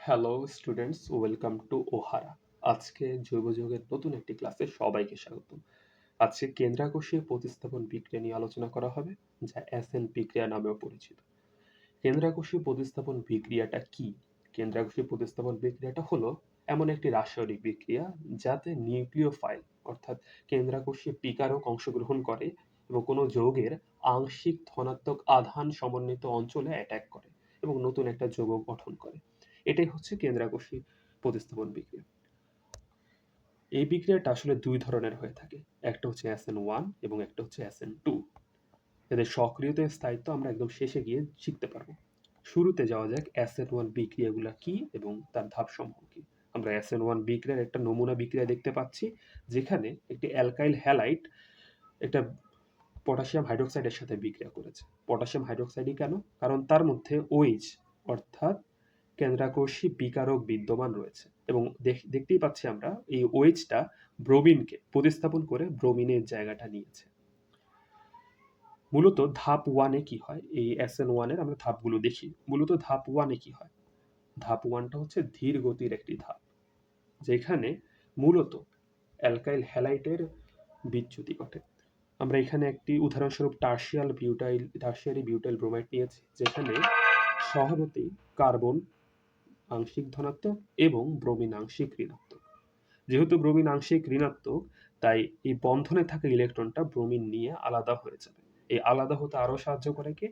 Hello students welcome to ওহারা আজকে জৈব যৌগের নতুন একটি ক্লাসে সবাইকে স্বাগত আজকে কেন্দ্রাকোষীয় প্রতিস্থাপন বিক্রিয়া নিয়ে আলোচনা করা হবে, যা এসএন বিক্রিয়া নামেও পরিচিত। কেন্দ্রাকোষীয় প্রতিস্থাপন বিক্রিয়াটা কি? কেন্দ্রাকোষীয় প্রতিস্থাপন বিক্রিয়াটা হলো এমন একটি রাসায়নিক বিক্রিয়া যাতে নিউক্লিওফাইল, অর্থাৎ কেন্দ্রাকোষীয় বিকারক অংশগ্রহণ করে এবং কোনো যৌগের আংশিক ধনাত্মক আধান সমন্বিত অঞ্চলে অ্যাটাক করে এবং নতুন একটা যৌগ গঠন করে। এটাই হচ্ছে কেন্দ্রাকোষী প্রতিস্থাপন বিক্রিয়া। এই বিক্রিয়াটা আসলে দুই ধরনের হয়ে থাকে। একটা হচ্ছে এসএন ওয়ান এবং একটা হচ্ছে এসএন টু এদের সক্রিয়তা স্থায়িত্ব আমরা একদম শেষে গিয়ে শিখতে পারব। শুরুতে যাওয়া যাক এসএন ওয়ান বিক্রিয়াগুলো কি এবং তার ধাপসমূহ কি। আমরা এসএন ওয়ান বিক্রিয়ার একটা নমুনা বিক্রিয়া দেখতে পাচ্ছি, যেখানে একটি অ্যালকাইল হ্যালাইট একটা পটাশিয়াম হাইড্রোক্সাইডের সাথে বিক্রিয়া করেছে। পটাশিয়াম হাইড্রোক্সাইডই কেন? কারণ তার মধ্যে ওইচ অর্থাৎ কেন্দ্রাকোষী বিকারক বিদ্যমান রয়েছে। এবং দেখতেই পাচ্ছি আমরা এই ওয়েজটা ব্রোমিনকে প্রতিস্থাপন করে ব্রোমিনের জায়গাটা নিয়েছে। মূলত ধাপ ওয়ানে কি হয়? এই এস এন ওয়ানের আমরা ধাপগুলো দেখি। মূলত ধাপ ওয়ানে কি হয়? ধাপ ওয়ানটা হচ্ছে ধীর গতির একটি ধাপ, যেখানে মূলত অ্যালকাইল হ্যালাইটের বিচ্যুতি ঘটে। আমরা এখানে একটি উদাহরণস্বরূপ tertiary butyl, tertiary butyl bromide নিয়েছি, যেখানে স্বভাবতেই কার্বন আংশিক ধনাত্মক এবং ব্রোমিন আংশিক ঋণাত্মক। যেহেতু ব্রোমিন আংশিক ঋণাত্মক, তাই এই বন্ধনে থাকা ইলেকট্রনটা ব্রোমিন নিয়ে আলাদা হয়ে যাবে। এই আলাদা হতে আরও সাহায্য করে কি?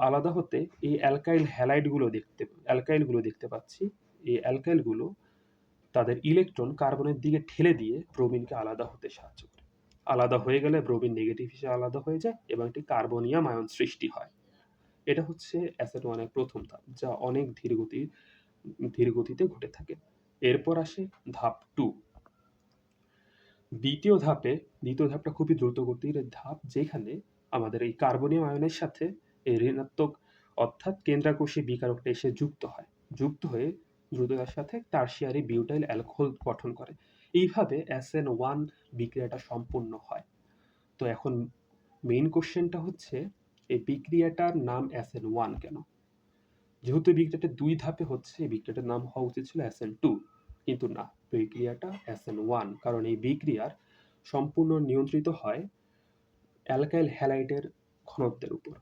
আলাদা হতে এই অ্যালকাইল হ্যালাইডগুলো দেখতে, অ্যালকাইলগুলো দেখতে পাচ্ছি। এই অ্যালকাইলগুলো তাদের ইলেকট্রন কার্বনের দিকে ঠেলে দিয়ে ব্রোমিনকে আলাদা হতে সাহায্য করে। আলাদা হয়ে গেলে ব্রোমিন নেগেটিভ হিসেবে আলাদা হয়ে যায় এবং একটি কার্বনিয়াম আয়ন সৃষ্টি হয়। এটা হচ্ছে অ্যাসেট ওয়ানের প্রথম ধাপ, যা অনেক ধীর গতির ধীর গতিতে ঘটে থাকে। এরপর আসে ধাপ টু দ্বিতীয় ধাপে, দ্বিতীয় ধাপটা খুবই দ্রুত গতির ধাপ, যেখানে আমাদের এই কার্বনিয়াম আয়নের সাথে এই ঋণাত্মক, অর্থাৎ কেন্দ্রাকোষী বিকারকটা এসে যুক্ত হয়। যুক্ত হয়ে দ্রুততার সাথে টার্সিয়ারি বিউটাইল অ্যালকোহল গঠন করে। এইভাবে এসএন ওয়ান বিক্রিয়াটা সম্পূর্ণ হয়। তো এখন মেইন কোশ্চেনটা হচ্ছে এই বিক্রিয়াটার নাম অ্যাসেন ওয়ান কেন? যেহেতু বিক্রিয়াটা দুই ধাপে হচ্ছে, এই বিক্রিয়াটার নাম হওয়া উচিত ছিল অ্যাসেন টু কিন্তু না, বিক্রিয়াটা অ্যাসেন ওয়ান কারণ এই বিক্রিয়ার সম্পূর্ণ নিয়ন্ত্রিত হয় অ্যালকাইল হ্যালাইটের ঘনত্বের উপর।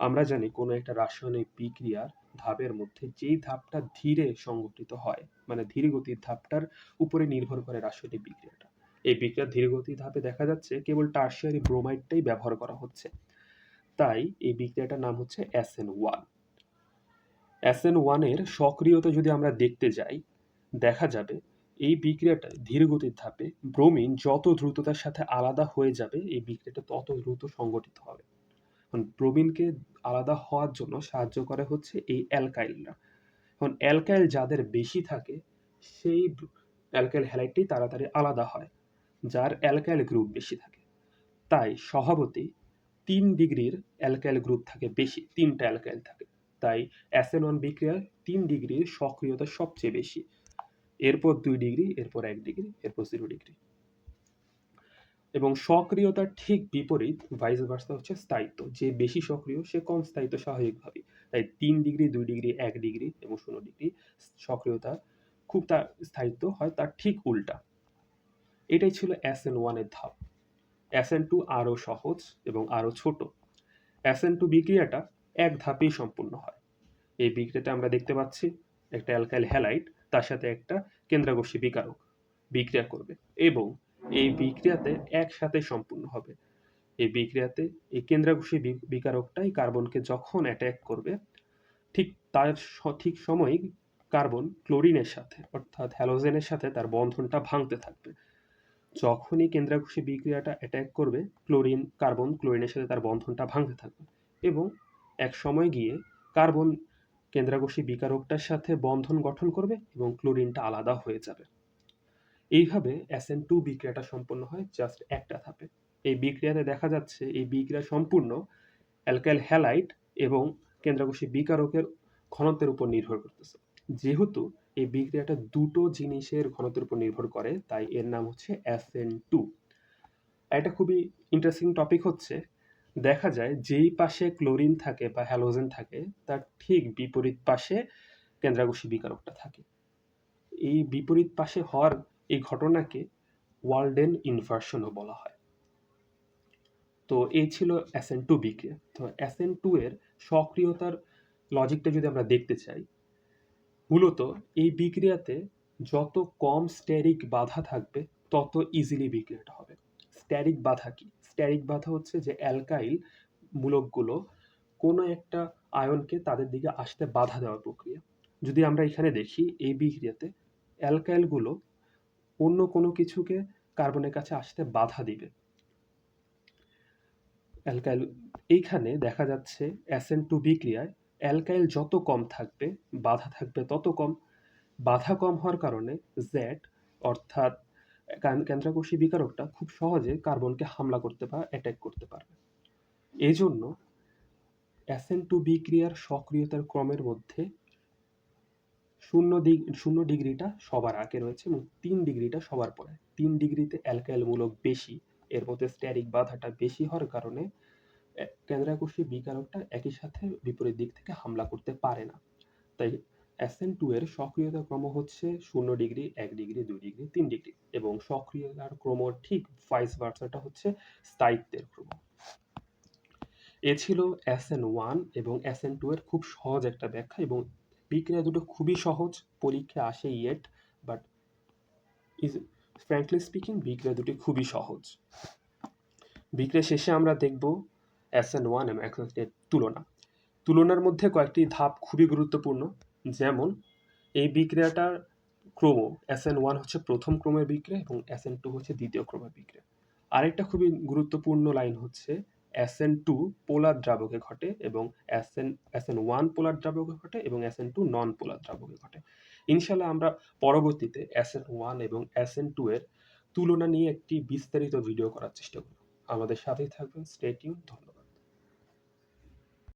আমরা জানি কোনো একটা রাসায়নিক বিক্রিয়ার ধাপের মধ্যে যেই ধাপটা ধীরে সংগঠিত হয় মানে ধীর গতির ধাপটার উপরে নির্ভর করে রাসায়নিক বিক্রিয়াটা। এই বিক্রিয়ার ধীরগতি ধাপে দেখা যাচ্ছে কেবল টার্সিয়ারি ব্রোমাইডটাই ব্যবহার করা হচ্ছে। তাই এই বিক্রিয়াটার নাম হচ্ছে এসএন ওয়ান এসএন ওয়ানের সক্রিয়তা যদি আমরা দেখতে যাই, দেখা যাবে এই বিক্রিয়াটা ধীরগতির ধাপে ব্রোমিন যত দ্রুততার সাথে আলাদা হয়ে যাবে, এই বিক্রিয়াটা তত দ্রুত সংগঠিত হবে। ব্রোমিনকে আলাদা হওয়ার জন্য সাহায্য করে হচ্ছে এই অ্যালকাইলরা। এখন অ্যালকাইল যাদের বেশি থাকে, সেই অ্যালকাইল হ্যালাইটটি তাড়াতাড়ি আলাদা হয়, যার অ্যালকাইল গ্রুপ বেশি থাকে। তাই স্বভাবতই তিন ডিগ্রির অ্যালকাইল গ্রুপ থাকে, বেশি, তিনটা অ্যালকাইল থাকে। তাই অ্যাসেনন বিক্রিয়ার তিন ডিগ্রির সক্রিয়তা সবচেয়ে বেশি। এরপর দুই ডিগ্রি, এরপর এক ডিগ্রি, এরপর জিরো ডিগ্রি। এবং সক্রিয়তার ঠিক বিপরীত ভাইস ভার্সা হচ্ছে স্থায়িত্ব। যে বেশি সক্রিয়, সে কম স্থায়িত্ব স্বাভাবিকভাবে তাই তিন ডিগ্রি, দুই ডিগ্রি, এক ডিগ্রি এবং শূন্য ডিগ্রি সক্রিয়তা খুব তার স্থায়িত্ব হয়, তার ঠিক উল্টা। এটাই ছিল এন ওয়ানের ধাপ। অ্যাসেন টু আরও সহজ এবং আরও ছোট। অ্যাসেন টু বিক্রিয়াটা এক ধাপেই সম্পূর্ণ হয়। এই বিক্রিয়াতে আমরা দেখতে পাচ্ছি একটা অ্যালকাইল হ্যালাইট, তার সাথে একটা কেন্দ্রাকোষী বিকারক বিক্রিয়া করবে এবং এই বিক্রিয়াতে একসাথে সম্পূর্ণ হবে। এই বিক্রিয়াতে এই কেন্দ্রাকোষী বিকারকটাই কার্বনকে যখন অ্যাট্যাক করবে, ঠিক তার সঠিক সময়ই কার্বন ক্লোরিনের সাথে, অর্থাৎ হ্যালোজেনের সাথে তার বন্ধনটা ভাঙতে থাকবে। যখনই কেন্দ্রাকোষী বিক্রিয়াটা অ্যাট্যাক করবে ক্লোরিন কার্বন ক্লোরিনের সাথে তার বন্ধনটা ভাঙতে থাকবে। এবং এক সময় গিয়ে কার্বন কেন্দ্রাকোষী বিকারকটার সাথে বন্ধন গঠন করবে এবং ক্লোরিনটা আলাদা হয়ে যাবে। এইভাবে এসএন টু বিক্রিয়াটা সম্পন্ন হয় জাস্ট একটা ধাপে। এই বিক্রিয়াতে দেখা যাচ্ছে এই বিক্রিয়া সম্পূর্ণ অ্যালকাইল হ্যালাইট এবং কেন্দ্রাকোষী বিকারকের ঘনত্বের উপর নির্ভর করতেছে। যেহেতু এই বিক্রিয়াটা দুটো জিনিসের ঘনত্বের উপর নির্ভর করে, তাই এর নাম হচ্ছে এফএন টু এটা খুবই ইন্টারেস্টিং টপিক হচ্ছে। দেখা যায় যেই পাশে ক্লোরিন থাকে বা হ্যালোজেন থাকে, তার ঠিক বিপরীত পাশে কেন্দ্রাকোষী বিকারকটা থাকে। এই বিপরীত পাশে হওয়ার এই ঘটনাকে ওয়ার্ল্ডেন ইনভার্সনও বলা হয়। তো এই ছিল এসএন টু বিক্রিয়া। তো এসএন টু এর সক্রিয়তার লজিকটা যদি আমরা দেখতে চাই মূলত এই বিক্রিয়াতে যত কম স্ট্যারিক বাধা থাকবে, তত ইজিলি বিক্রিয়াটা হবে। স্ট্যারিক বাধা কি? স্ট্যারিক বাধা হচ্ছে যে অ্যালকাইল মূলকগুলো কোনো একটা আয়নকে তাদের দিকে আসতে বাধা দেওয়ার প্রক্রিয়া। যদি আমরা এখানে দেখি, এই বিক্রিয়াতে অ্যালকাইলগুলো অন্য কোনো কিছুকে কার্বনের কাছে আসতে বাধা দিবে। অ্যালকাইল এইখানে দেখা যাচ্ছে অ্যাসেন টু বিক্রিয়ায় অ্যালকাইল যত কম থাকবে, বাধা থাকবে তত কম। বাধা কম হওয়ার কারণে জ্যাট অর্থাৎ কেন- কেন্দ্রাকোষী বিকারকটা খুব সহজে কার্বনকে হামলা করতে বা অ্যাটাক করতে পারবে। এই জন্য অ্যাসেন টু বিক্রিয়ার সক্রিয়তার ক্রমের মধ্যে শূন্য দিগ শূন্য ডিগ্রিটা সবার আগে রয়েছে এবং তিন ডিগ্রিটা সবার পরে। তিন ডিগ্রিতে অ্যালকাইল মূলক বেশি, এর মধ্যে স্ট্যারিক বাধাটা বেশি হওয়ার কারণে এ- কেন্দ্রাকোষী বিকারকটা একই সাথে বিপরীত দিক থেকে হামলা করতে পারে না। তাই এসএন টু এর সক্রিয়তা ক্রম হচ্ছে শূন্য ডিগ্রি, এক ডিগ্রি, দুই ডিগ্রি, তিন ডিগ্রি এবং সক্রিয়তার ক্রম ঠিক ভাইস ভার্সাটা হচ্ছে স্থায়িত্বের ক্রম। এ ছিল এসএন ওয়ান এবং এসএন টু এর খুব সহজ একটা ব্যাখ্যা এবং বিক্রিয়া দুটো খুবই সহজ, পরীক্ষা আসে yet but is frankly speaking বিক্রিয়া দুটি খুবই সহজ। বিক্রিয়া শেষে আমরা দেখব এসএন ওয়ান এবং এর তুলনা। তুলনার মধ্যে কয়েকটি ধাপ খুবই গুরুত্বপূর্ণ, যেমন এই বিক্রিয়াটার ক্রম এসএন ওয়ান হচ্ছে প্রথম ক্রমের বিক্রিয়া এবং এসএন টু হচ্ছে দ্বিতীয় ক্রমের বিক্রিয়া। আরেকটা খুবই গুরুত্বপূর্ণ লাইন হচ্ছে এসএন টু পোলার দ্রাবকে ঘটে এবং এসএন এসএন ওয়ান পোলার দ্রাবকে ঘটে এবং এসএন টু নন পোলার দ্রাবকে ঘটে। ইনশাল্লাহ আমরা পরবর্তীতে এসএন ওয়ান এবং এসএন টু এর তুলনা নিয়ে একটি বিস্তারিত ভিডিও করার চেষ্টা করব। আমাদের সাথেই থাকবেন স্টেটিউন ধন্যবাদ।